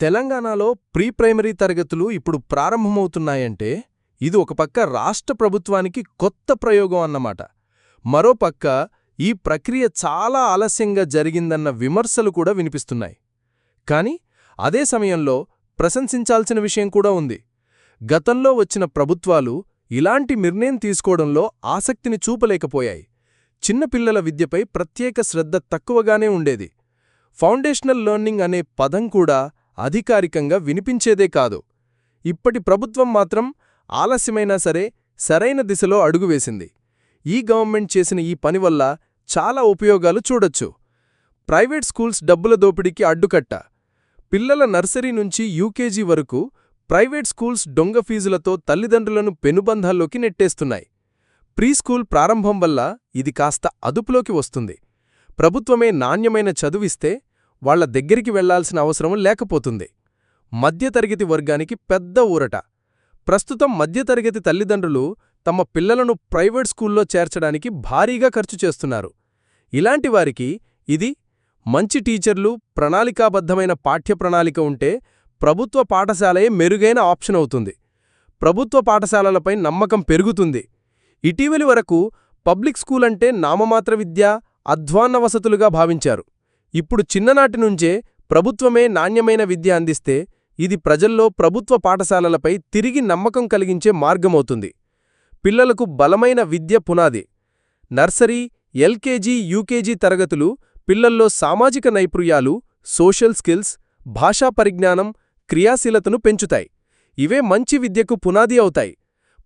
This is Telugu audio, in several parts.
తెలంగాణలో ప్రీ ప్రైమరీ తరగతులు ఇప్పుడు ప్రారంభమవుతున్నాయంటే ఇది ఒక పక్క రాష్ట్ర ప్రభుత్వానికి కొత్త ప్రయోగం అన్నమాట. మరోపక్క ఈ ప్రక్రియ చాలా ఆలస్యంగా జరిగిందన్న విమర్శలు కూడా వినిపిస్తున్నాయి. కాని అదే సమయంలో ప్రశంసించాల్సిన విషయం కూడా ఉంది. గతంలో వచ్చిన ప్రభుత్వాలు ఇలాంటి నిర్ణయం తీసుకోవడంలో ఆసక్తిని చూపలేకపోయాయి. చిన్నపిల్లల విద్యపై ప్రత్యేక శ్రద్ధ తక్కువగానే ఉండేది. ఫౌండేషనల్ లెర్నింగ్ అనే పదం కూడా అధికారికంగా వినిపించేదే కాదు. ఇప్పటి ప్రభుత్వం మాత్రం ఆలస్యమైనా సరే సరైన దిశలో అడుగువేసింది ఈ గవర్నమెంట్ చేసిన ఈ పని వల్ల చాలా ఉపయోగాలు చూడొచ్చు. ప్రైవేట్ స్కూల్స్ డబ్బుల దోపిడీకి అడ్డుకట్ట. పిల్లల నర్సరీ నుంచి యూకేజీ వరకు ప్రైవేట్ స్కూల్స్ డొంగ ఫీజులతో తల్లిదండ్రులను పెనుబంధాల్లోకి నెట్టేస్తున్నాయి. ప్రీ స్కూల్ ప్రారంభం వల్ల ఇది కాస్త అదుపులోకి వస్తుంది. ప్రభుత్వమే నాణ్యమైన చదువిస్తే వాళ్ళ దగ్గరికి వెళ్ళాల్సిన అవసరం లేకపోతుంది. మధ్యతరగతి వర్గానికి పెద్ద ఊరట. ప్రస్తుతం మధ్యతరగతి తల్లిదండ్రులు తమ పిల్లలను ప్రైవేట్ స్కూల్లో చేర్చడానికి భారీగా ఖర్చు చేస్తున్నారు. ఇలాంటి వారికి ఇది మంచి టీచర్లు ప్రణాళికాబద్ధమైన పాఠ్యప్రణాళిక ఉంటే ప్రభుత్వ పాఠశాలయే మెరుగైన ఆప్షన్ అవుతుంది. ప్రభుత్వ పాఠశాలలపై నమ్మకం పెరుగుతుంది. ఇటీవలి వరకు పబ్లిక్ స్కూల్ అంటే నామమాత్ర విద్య అధ్వాన్న వసతులుగా భావించారు. ఇప్పుడు చిన్ననాటి నుంచే ప్రభుత్వమే నాణ్యమైన విద్య అందిస్తే ఇది ప్రజల్లో ప్రభుత్వ పాఠశాలలపై తిరిగి నమ్మకం కలిగించే మార్గమవుతుంది. పిల్లలకు బలమైన విద్య పునాది. నర్సరీ ఎల్కేజీ యూకేజీ తరగతులు పిల్లల్లో సామాజిక నైపుణ్యాలు సోషల్ స్కిల్స్ భాషా పరిజ్ఞానం క్రియాశీలతను పెంచుతాయి. ఇవే మంచి విద్యకు పునాది అవుతాయి.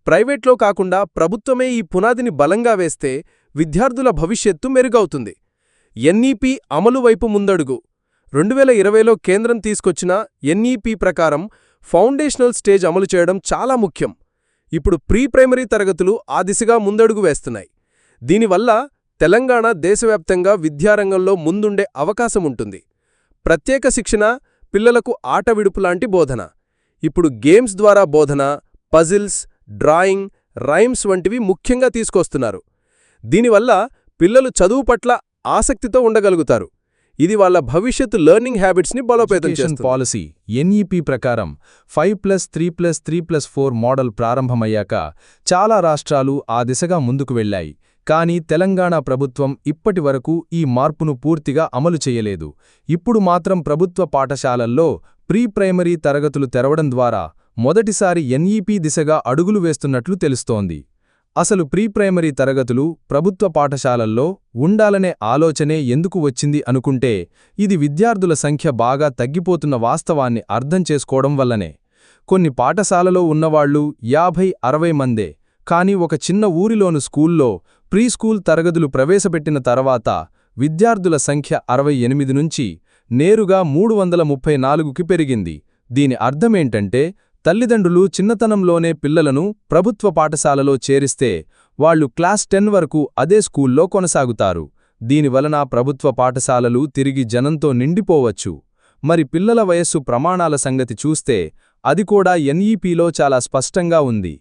ప్రైవేట్లో కాకుండా ప్రభుత్వమే ఈ పునాదిని బలంగా వేస్తే విద్యార్థుల భవిష్యత్తు మెరుగవుతుంది. ఎన్ఈపీ అమలు వైపు ముందడుగు. రెండువేల ఇరవైలో కేంద్రం తీసుకొచ్చిన ఎన్ఈపీ ప్రకారం ఫౌండేషనల్ స్టేజ్ అమలు చేయడం చాలా ముఖ్యం. ఇప్పుడు ప్రీ ప్రైమరీ తరగతులు ఆ దిశగా ముందడుగు వేస్తున్నాయి. దీనివల్ల తెలంగాణ దేశవ్యాప్తంగా విద్యారంగంలో ముందుండే అవకాశముంటుంది ప్రత్యేక శిక్షణ పిల్లలకు ఆట విడుపులాంటి బోధన. ఇప్పుడు గేమ్స్ ద్వారా బోధన పజిల్స్ డ్రాయింగ్ రైమ్స్ వంటివి ముఖ్యంగా తీసుకొస్తున్నారు. దీనివల్ల పిల్లలు చదువు పట్ల ఆసక్తితో ఉండగలుగుతారు. ఇది వాళ్ళ భవిష్యత్తు లెర్నింగ్ హ్యాబిట్స్ని బలోపేతం చేస్తుంది. పాలసీ ఎన్ఈపి ప్రకారం five plus three plus three plus four model ప్రారంభమయ్యాక చాలా రాష్ట్రాలు ఆ దిశగా ముందుకు వెళ్ళాయి కానీ తెలంగాణ ప్రభుత్వం ఇప్పటి వరకు ఈ మార్పును పూర్తిగా అమలు చేయలేదు. ఇప్పుడు మాత్రం ప్రభుత్వ పాఠశాలల్లో ప్రీ ప్రైమరీ తరగతులు తెరవడం ద్వారా మొదటిసారి ఎన్ఈపి దిశగా అడుగులు వేస్తున్నట్లు తెలుస్తోంది. అసలు ప్రీ ప్రైమరీ తరగతులు ప్రభుత్వ పాఠశాలల్లో ఉండాలనే ఆలోచనే ఎందుకు వచ్చింది అనుకుంటే ఇది విద్యార్థుల సంఖ్య బాగా తగ్గిపోతున్న వాస్తవాన్ని అర్థం చేసుకోవడం వల్లనే. కొన్ని పాఠశాలలో ఉన్నవాళ్ళు యాభై అరవై మందే కాని ఒక చిన్న ఊరిలోని స్కూల్లో ప్రీ స్కూల్ తరగతులు ప్రవేశపెట్టిన తర్వాత విద్యార్థుల సంఖ్య అరవై ఎనిమిది నుంచి నేరుగా మూడు వందల ముప్పై నాలుగుకి పెరిగింది. దీని అర్థమేంటంటే తల్లిదండ్రులు చిన్నతనంలోనే పిల్లలను ప్రభుత్వ పాఠశాలలో చేరిస్తే వాళ్ళు క్లాస్ టెన్ వరకు అదే స్కూల్లో కొనసాగుతారు. దీనివలన ప్రభుత్వ పాఠశాలలు తిరిగి జనంతో నిండిపోవచ్చు. మరి పిల్లల వయస్సు ప్రమాణాల సంగతి చూస్తే అది కూడా ఎన్ఈపీలో చాలా స్పష్టంగా ఉంది.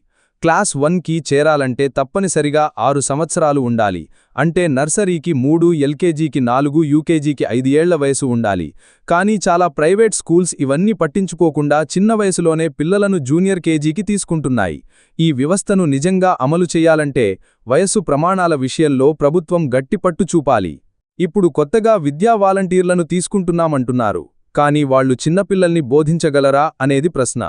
క్లాస్ వన్కి చేరాలంటే తప్పనిసరిగా ఆరు సంవత్సరాలు ఉండాలి. అంటే నర్సరీకి మూడు ఎల్కేజీకి నాలుగు యూకేజీకి ఐదు ఏళ్ళ వయసు ఉండాలి. కానీ చాలా ప్రైవేట్ స్కూల్స్ ఇవన్నీ పట్టించుకోకుండా చిన్న వయసులోనే పిల్లలను జూనియర్ కేజీకి తీసుకుంటున్నాయి. ఈ వ్యవస్థను నిజంగా అమలు చేయాలంటే వయసు ప్రమాణాల విషయంలో ప్రభుత్వం గట్టిపట్టు చూపాలి. ఇప్పుడు కొత్తగా విద్యా వాలంటీర్లను తీసుకుంటున్నామంటున్నారు. కానీ వాళ్ళు చిన్నపిల్లల్ని బోధించగలరా అనేది ప్రశ్న.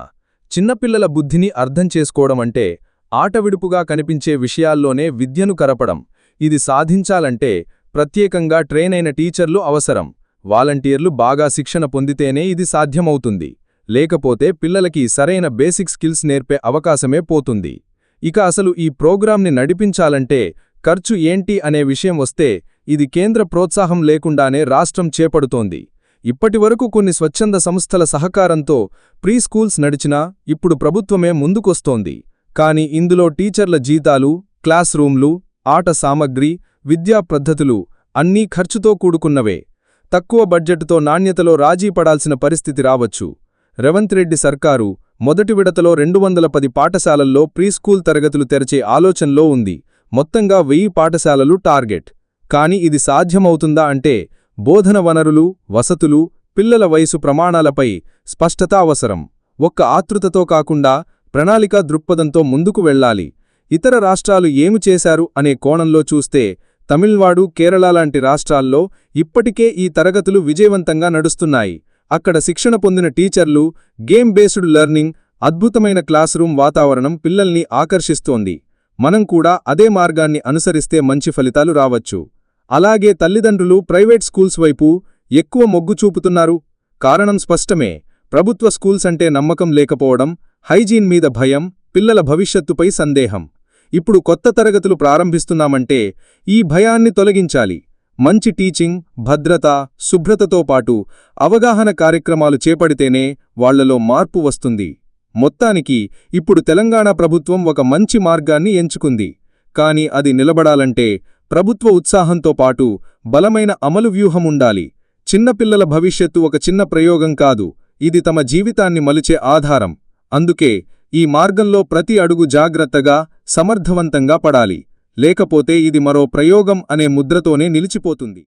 చిన్నపిల్లల బుద్ధిని అర్థం చేసుకోవడమంటే ఆటవిడుపుగా కనిపించే విషయాల్లోనే విద్యను కరపడం. ఇది సాధించాలంటే ప్రత్యేకంగా ట్రైనైన టీచర్లు అవసరం. వాలంటీర్లు బాగా శిక్షణ పొందితేనే ఇది సాధ్యమవుతుంది. లేకపోతే పిల్లలకి సరైన బేసిక్ స్కిల్స్ నేర్పే అవకాశమే పోతుంది. ఇక అసలు ఈ ప్రోగ్రాంని నడిపించాలంటే ఖర్చు ఏంటి అనే విషయం వస్తే ఇది కేంద్ర ప్రోత్సాహం లేకుండానే రాష్ట్రం చేపడుతోంది. ఇప్పటివరకు కొన్ని స్వచ్ఛంద సంస్థల సహకారంతో ప్రీ స్కూల్స్ నడిచినా ఇప్పుడు ప్రభుత్వమే ముందుకొస్తోంది. కాని ఇందులో టీచర్ల జీతాలు క్లాస్ రూమ్లు ఆట సామగ్రి విద్యా పద్ధతులు అన్నీ ఖర్చుతో కూడుకున్నవే. తక్కువ బడ్జెట్తో నాణ్యతలో రాజీ పడాల్సిన పరిస్థితి రావచ్చు. రేవంత్ రెడ్డి సర్కారు మొదటి విడతలో రెండు వందల పది పాఠశాలల్లో ప్రీస్కూల్ తరగతులు తెరచే ఆలోచనలో ఉంది. మొత్తంగా వెయ్యి పాఠశాలలు టార్గెట్. కాని ఇది సాధ్యమవుతుందా అంటే బోధన వనరులు వసతులు పిల్లల వయసు ప్రమాణాలపై స్పష్టత అవసరం. ఒక్క ఆతృతతో కాకుండా ప్రణాళికా దృక్పథంతో ముందుకు వెళ్ళాలి. ఇతర రాష్ట్రాలు ఏమి చేశారు అనే కోణంలో చూస్తే తమిళనాడు కేరళ లాంటి రాష్ట్రాల్లో ఇప్పటికే ఈ తరగతులు విజయవంతంగా నడుస్తున్నాయి. అక్కడ శిక్షణ పొందిన టీచర్లు గేమ్ బేస్డ్ లెర్నింగ్ అద్భుతమైన క్లాస్ రూమ్ వాతావరణం పిల్లల్ని ఆకర్షిస్తోంది. మనం కూడా అదే మార్గాన్ని అనుసరిస్తే మంచి ఫలితాలు రావచ్చు. అలాగే తల్లిదండ్రులు ప్రైవేట్ స్కూల్స్ వైపు ఎక్కువ మొగ్గు చూపుతున్నారు. కారణం స్పష్టమే. ప్రభుత్వ స్కూల్స్ అంటే నమ్మకం లేకపోవడం హైజీన్ మీద భయం పిల్లల భవిష్యత్తుపై సందేహం. ఇప్పుడు కొత్త తరగతులు ప్రారంభిస్తున్నామంటే ఈ భయాన్ని తొలగించాలి. మంచి టీచింగ్ భద్రత శుభ్రతతో పాటు అవగాహన కార్యక్రమాలు చేపడితేనే వాళ్ళలో మార్పు వస్తుంది. మొత్తానికి ఇప్పుడు తెలంగాణ ప్రభుత్వం ఒక మంచి మార్గాన్ని ఎంచుకుంది. కాని అది నిలబడాలంటే ప్రభుత్వ ఉత్సాహంతో పాటు బలమైన అమలు వ్యూహం ఉండాలి చిన్నపిల్లల భవిష్యత్తు ఒక చిన్న ప్రయోగం కాదు. ఇది తమ జీవితాన్ని మలిచే ఆధారం. అందుకే ఈ మార్గంలో ప్రతి అడుగు జాగ్రత్తగా సమర్థవంతంగా పడాలి. లేకపోతే ఇది మరో ప్రయోగం అనే ముద్రతోనే నిలిచిపోతుంది.